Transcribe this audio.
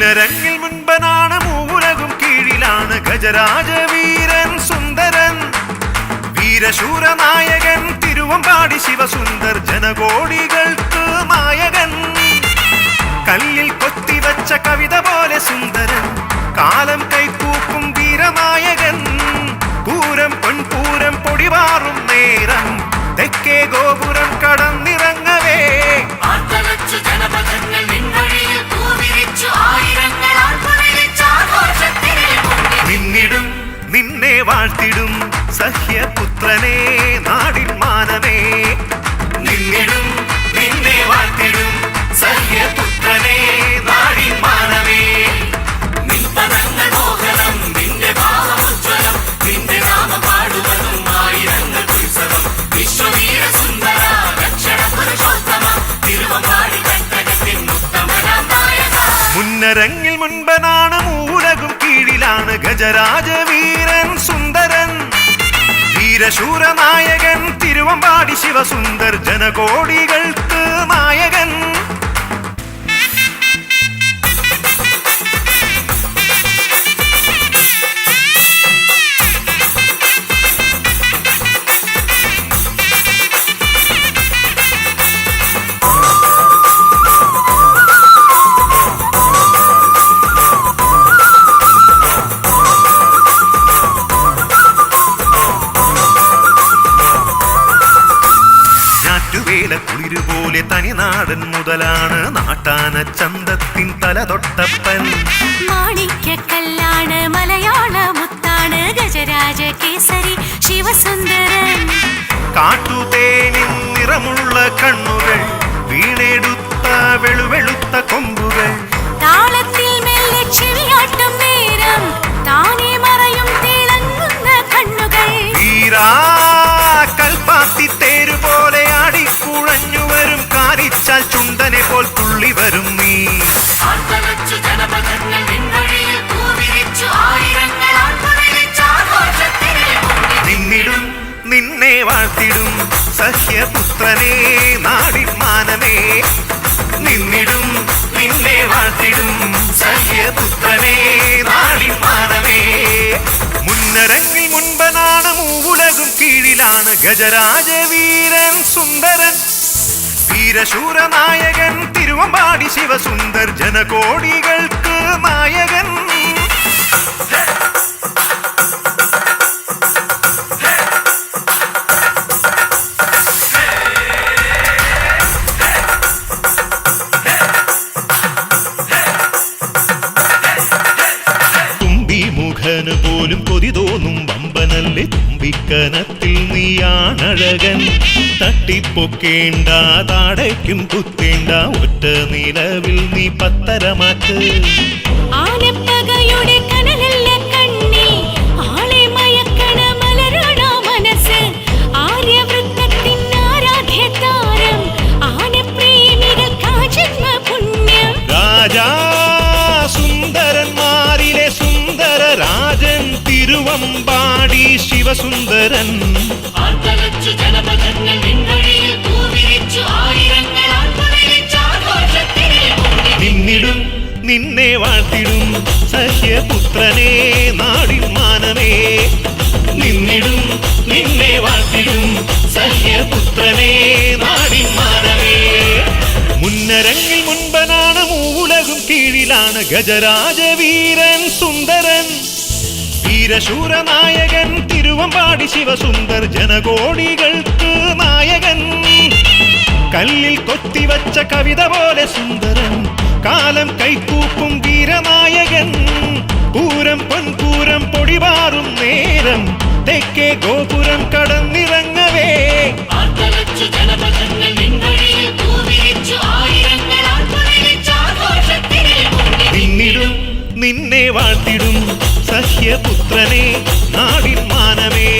മുന്നരങ്ങിൽ മുൻപനാണ് മൂലകും കീഴിലാണ് ഗജരാജവീരൻ സുന്ദരൻ. വീരശൂര നായകൻ തിരുവമ്പാടി ശിവസുന്ദർ ജനകോടികൾക്ക് നായകൻ. കല്ലിൽ കൊത്തിവച്ച കവിത പോലെ സുന്ദരൻ കാലം കൈക്കൂക്കും മുന്നരങ്ങിൽ മുൻപനാണ് മൂലകും കീഴിലാണ് ഗജരാജവീരൻ സുന്ദരൻ. വീരശൂര നായകൻ തിരുവമ്പാടി ശിവസുന്ദർ ജനകോടികൾക്ക് നായകൻ. തനിനാടൻ മുതലാണ് നാട്ടാന ചന്തത്തിൻ തല തൊട്ടപ്പൻ. മാണിക്കല്ലാണ് മലയാള മുത്താണ് ഗജരാജ കേസരി ശിവസുന്ദരൻ. കാട്ടുതേനിൻ നിറമുള്ള കണ്ണുകൾ വീണെടുത്ത വെളുവെളുത്ത കൊമ്പുകൾ. താളത്തിൽ മെല്ലെ ചെവിയാട്ടും നേരം താനേ മറയും തിളങ്ങുന്ന കണ്ണുകൾ. വീരാ നിന്നെ വാഴ്ത്തിടും. സഹ്യപുത്രനെ നാടിൻ മാനമേ നിന്നിടും. നിന്നെ വാഴ്ത്തിടും. സഹ്യപുത്രനേ നാടിമാനമേ. മുന്നരങ്ങിൽ മുൻപനാണ് മൂവുലകും കീഴിലാണ് ഗജരാജവീരൻ സുന്ദരൻ. വീരശൂരനായകൻ തിരുവമ്പാടി ശിവസുന്ദർ ജനകോടികൾക്ക് നായകൻ. തുമ്പിക്കനത്തിൽ നീയാണഴകൻ. തട്ടിപ്പൊക്കേണ്ട താടയ്ക്കും കുത്തേണ്ട ഒറ്റ നിലവിൽ നീ പത്തരമാറ്റ്. ആനപ്പകയുടെ കനലല്ല കണ്ണി ആളെ മയക്കണ മലരണ മനസ്സ്? ആര്യവൃത്തത്തിൻ ആരാധ്യ താരം ആനപ്രേമികൾക്കാ ജന്മ പുണ്യം. രാജാ സുന്ദരന്മാരിലെ സുന്ദര രാജൻ തിരുവമ്പാടി ശിവസുന്ദരൻ. നിന്നിടും നിന്നെ വാഴ്ത്തിടും സഹ്യപുത്രനെ നാടിൻ മാനമേ നിന്നിടും നിന്നെ വാഴ്ത്തിടും സഹ്യപുത്രനെ നാടിൻ മാനമേ മുന്നരങ്ങിൽ മുൻപനാണ് മൂലകും കീഴിലാണ് ഗജരാജവീരൻ സുന്ദരൻ. വീരശൂര നായകൻ തിരുവമ്പാടി ശിവസുന്ദർ ജനകോടികൾക്ക് നായകൻ. കല്ലിൽ കൊത്തിവച്ച കവിത പോലെ സുന്ദരൻ കാലം കൈക്കൂപ്പും വീരനായകൻ. പൂരം പൊൻപൂരം പൊടിവാറും നേരം തെക്കേ ഗോപുരം കടന്നിറങ്ങവേ. നിന്നിടും നിന്നെ വാഴ്ത്തിടും. சசியபுத்திரனே நாடின் மானமே